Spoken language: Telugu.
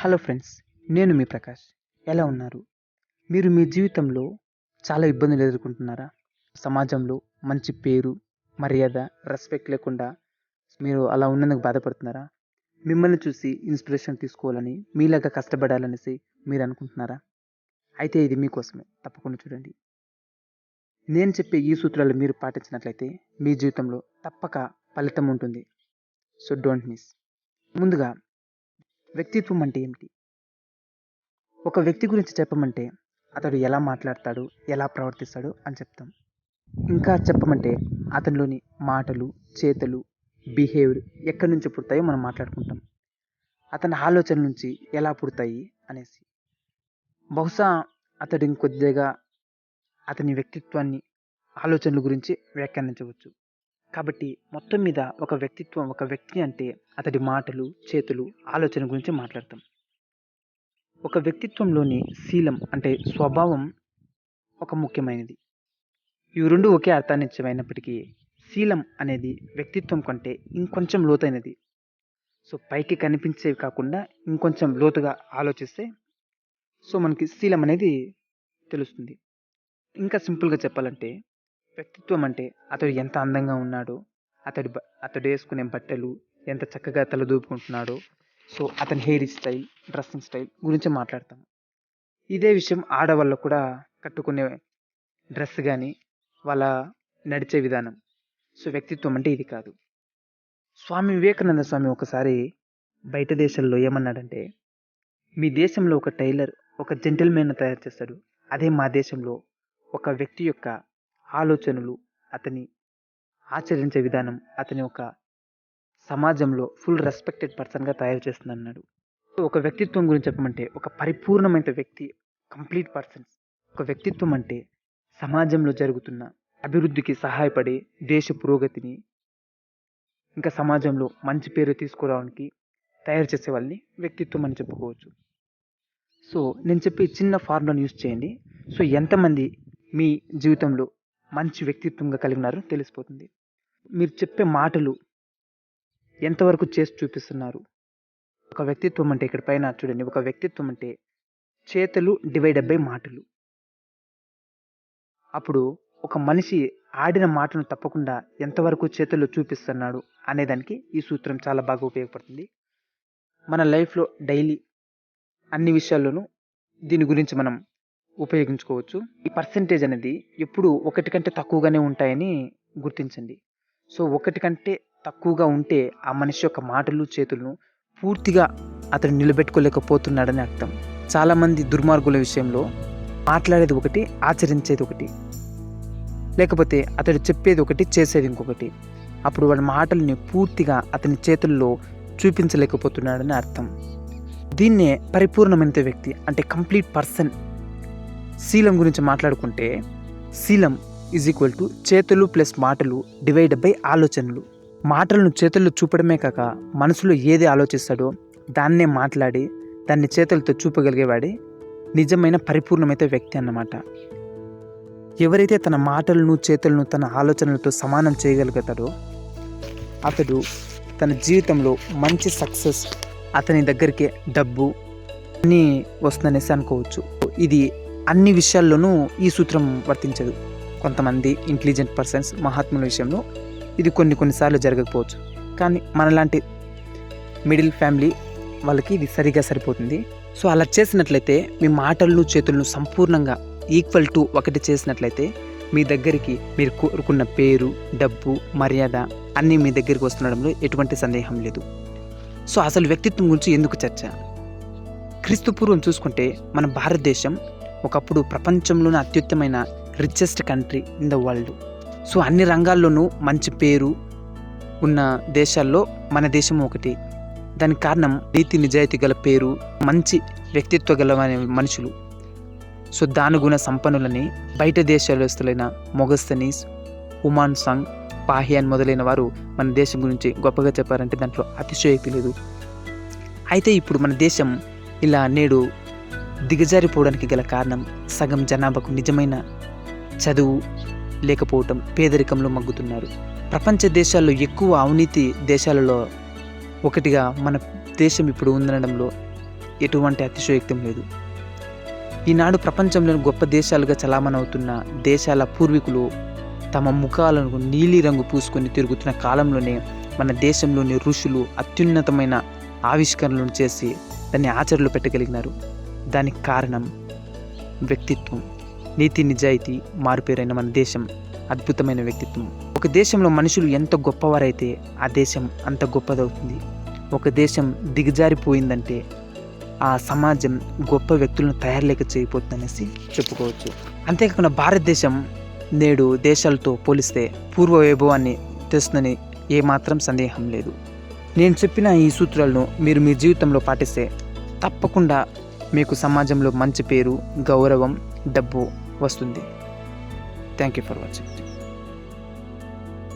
హలో ఫ్రెండ్స్ నేను మీ ప్రకాష్. ఎలా ఉన్నారు? మీరు మీ జీవితంలో చాలా ఇబ్బందులు ఎదుర్కొంటున్నారా? సమాజంలో మంచి పేరు మర్యాద రెస్పెక్ట్ లేకుండా మీరు అలా ఉన్నందుకు బాధపడుతున్నారా? మిమ్మల్ని చూసి ఇన్స్పిరేషన్ తీసుకోవాలని మీలాగా కష్టపడాలనేసి మీరు అనుకుంటున్నారా? అయితే ఇది మీకోసమే తప్పకుండా చూడండి. నేను చెప్పే ఈ సూత్రాలు మీరు పాటించినట్లయితే మీ జీవితంలో తప్పక ఫలితం ఉంటుంది. So don't miss. ముందుగా వ్యక్తిత్వం అంటే ఏమిటి? ఒక వ్యక్తి గురించి చెప్పమంటే అతడు ఎలా మాట్లాడతాడు ఎలా ప్రవర్తిస్తాడు అని చెప్తాం. ఇంకా చెప్పమంటే అతనిలోని మాటలు చేతలు బిహేవియర్ ఎక్కడి నుంచి పుడతాయో మనం మాట్లాడుకుంటాం. అతని ఆలోచన నుంచి ఎలా పుడతాయి అనేసి. బహుశా అతడు ఇంకొద్దిగా అతని వ్యక్తిత్వాన్ని ఆలోచనల గురించి వ్యాఖ్యానించవచ్చు. కాబట్టి మొత్తం మీద ఒక వ్యక్తిత్వం ఒక వ్యక్తి అంటే అతడి మాటలు చేతులు ఆలోచన గురించి మాట్లాడతాం. ఒక వ్యక్తిత్వంలోని శీలం అంటే స్వభావం ఒక ముఖ్యమైనది. ఇవి రెండు ఒకే అర్థాన్నిత్యమైనప్పటికీ శీలం అనేది వ్యక్తిత్వం కంటే ఇంకొంచెం లోతైనది. సో పైకి కనిపించేవి కాకుండా ఇంకొంచెం లోతుగా ఆలోచిస్తే సో మనకి శీలం అనేది తెలుస్తుంది. ఇంకా సింపుల్గా చెప్పాలంటే వ్యక్తిత్వం అంటే అతడు ఎంత అందంగా ఉన్నాడో అతడి అతడు వేసుకునే బట్టలు ఎంత చక్కగా తలదూపుకుంటున్నాడో సో అతని హెయిర్ స్టైల్ డ్రెస్సింగ్ స్టైల్ గురించి మాట్లాడతాం ఇదే విషయం ఆడవాళ్ళు కూడా కట్టుకునే డ్రెస్ కానీ వాళ్ళ నడిచే విధానం. సో వ్యక్తిత్వం అంటే ఇది కాదు. స్వామి వివేకానంద స్వామి ఒకసారి బయట దేశాల్లో ఏమన్నాడంటే మీ దేశంలో ఒక టైలర్ ఒక జెంటిల్మెన్ తయారు చేస్తాడు. అదే మా దేశంలో ఒక వ్యక్తి యొక్క ఆలోచనలు అతని ఆచరించే విధానం అతని ఒక సమాజంలో ఫుల్ రెస్పెక్టెడ్ పర్సన్గా తయారు చేస్తుంది అన్నాడు ఒక వ్యక్తిత్వం గురించి చెప్పమంటే ఒక పరిపూర్ణమైన వ్యక్తి కంప్లీట్ పర్సన్స్ ఒక వ్యక్తిత్వం అంటే సమాజంలో జరుగుతున్న అభివృద్ధికి సహాయపడే దేశ పురోగతిని ఇంకా సమాజంలో మంచి పేరు తీసుకురావడానికి తయారు చేసే వాళ్ళని వ్యక్తిత్వం అని చెప్పుకోవచ్చు. సో నేను చెప్పే చిన్న ఫార్ములాను యూస్ చేయండి. సో ఎంతమంది మీ జీవితంలో మంచి వ్యక్తిత్వంగా కలిగి ఉన్నారో తెలిసిపోతుంది. మీరు చెప్పే మాటలు ఎంతవరకు చేసి చూపిస్తున్నారు? ఒక వ్యక్తిత్వం అంటే ఇక్కడ పైన చూడండి. ఒక వ్యక్తిత్వం అంటే చేతులు డివైడ్ బై మాటలు. అప్పుడు ఒక మనిషి ఆడిన మాటను తప్పకుండా ఎంతవరకు చేతుల్లో చూపిస్తున్నాడు అనేదానికి ఈ సూత్రం చాలా బాగా ఉపయోగపడుతుంది. మన లైఫ్లో డైలీ అన్ని విషయాల్లోనూ దీని గురించి మనం ఉపయోగించుకోవచ్చు. ఈ పర్సంటేజ్ అనేది ఎప్పుడు ఒకటి కంటే తక్కువగానే ఉంటాయని గుర్తించండి. సో ఒకటి కంటే తక్కువగా ఉంటే ఆ మనిషి యొక్క మాటలు చేతులను పూర్తిగా అతను నిలబెట్టుకోలేకపోతున్నాడని అర్థం. చాలామంది దుర్మార్గుల విషయంలో మాట్లాడేది ఒకటి ఆచరించేది ఒకటి లేకపోతే అతడు చెప్పేది ఒకటి చేసేది ఇంకొకటి. అప్పుడు వాడి మాటల్ని పూర్తిగా అతని చేతుల్లో చూపించలేకపోతున్నాడని అర్థం. దీన్నే పరిపూర్ణమైన వ్యక్తి అంటే కంప్లీట్ పర్సన్ శీలం గురించి మాట్లాడుకుంటే శీలం ఈజ్ ఈక్వల్ టు చేతులు ప్లస్ మాటలు డివైడ్ బై ఆలోచనలు. మాటలను చేతుల్లో చూపడమే కాక మనసులో ఏది ఆలోచిస్తాడో దాన్నే మాట్లాడి దాన్ని చేతులతో చూపగలిగేవాడే నిజమైన పరిపూర్ణమైతే వ్యక్తి అన్నమాట. ఎవరైతే తన మాటలను చేతులను తన ఆలోచనలతో సమానం చేయగలుగుతాడో అతడు తన జీవితంలో మంచి సక్సెస్ అతని దగ్గరికి డబ్బు అన్నీ వస్తుందనేసి అనుకోవచ్చు. ఇది అన్ని విషయాల్లోనూ ఈ సూత్రం వర్తించదు. కొంతమంది ఇంటెలిజెంట్ పర్సన్స్ మహాత్ముల విషయంలో ఇది కొన్ని కొన్నిసార్లు జరగకపోవచ్చు. కానీ మనలాంటి మిడిల్ ఫ్యామిలీ వాళ్ళకి ఇది సరిగా సరిపోతుంది. సో అలా చేసినట్లయితే మీ మాటలను చేతులను సంపూర్ణంగా ఈక్వల్ టు ఒకటి చేసినట్లయితే మీ దగ్గరికి మీరు కోరుకున్న పేరు డబ్బు మర్యాద అన్నీ మీ దగ్గరికి వస్తుండడంలో ఎటువంటి సందేహం లేదు. సో అసలు వ్యక్తిత్వం గురించి ఎందుకు చర్చ? క్రీస్తుపూర్వం చూసుకుంటే మన భారతదేశం ఒకప్పుడు ప్రపంచంలోనే అత్యుత్తమైన richest country in the world so అన్ని రంగాల్లోనూ మంచి పేరు ఉన్న దేశాల్లో మన దేశం ఒకటి. దానికి కారణం నీతి నిజాయితీ గల పేరు మంచి వ్యక్తిత్వ గల మనుషులు. సో దానుగుణ సంపన్నులని బయట దేశాలస్తులైన మొగస్తనీస్ ఉమాన్ సంగ్ పాహియాన్ మొదలైన వారు మన దేశం గురించి గొప్పగా చెప్పారంటే దాంట్లో అతిశయోక్తి లేదు. అయితే ఇప్పుడు మన దేశం ఇలా నేడు దిగజారిపోవడానికి గల కారణం సగం జనాభాకు నిజమైన చదువు లేకపోవటం పేదరికంలో మగ్గుతున్నారు. ప్రపంచ దేశాల్లో ఎక్కువ అవినీతి దేశాలలో ఒకటిగా మన దేశం ఇప్పుడు ఉండడంలో ఎటువంటి అతిశయోక్తం లేదు. ఈనాడు ప్రపంచంలోని గొప్ప దేశాలుగా చలామణవుతున్న దేశాల పూర్వీకులు తమ ముఖాలను నీలిరంగు పూసుకొని తిరుగుతున్న కాలంలోనే మన దేశంలోని ఋషులు అత్యున్నతమైన ఆవిష్కరణలను చేసి దాన్ని ఆచరణలో పెట్టగలిగినారు. దానికి కారణం వ్యక్తిత్వం. నీతి నిజాయితీ మారుపేరైన మన దేశం అద్భుతమైన వ్యక్తిత్వం. ఒక దేశంలో మనుషులు ఎంత గొప్పవారైతే ఆ దేశం అంత గొప్పదవుతుంది. ఒక దేశం దిగజారిపోయిందంటే ఆ సమాజం గొప్ప వ్యక్తులను తయారులేక చేయబోతుందనేసి చెప్పుకోవచ్చు. అంతేకాకుండా భారతదేశం నేడు దేశాలతో పోలిస్తే పూర్వ వైభవాన్ని తెస్తుందని ఏమాత్రం సందేహం లేదు. నేను చెప్పిన ఈ సూత్రాలను మీరు మీ జీవితంలో పాటిస్తే తప్పకుండా మీకు సమాజంలో మంచి పేరు గౌరవం డబ్బు వస్తుంది. Thank you for watching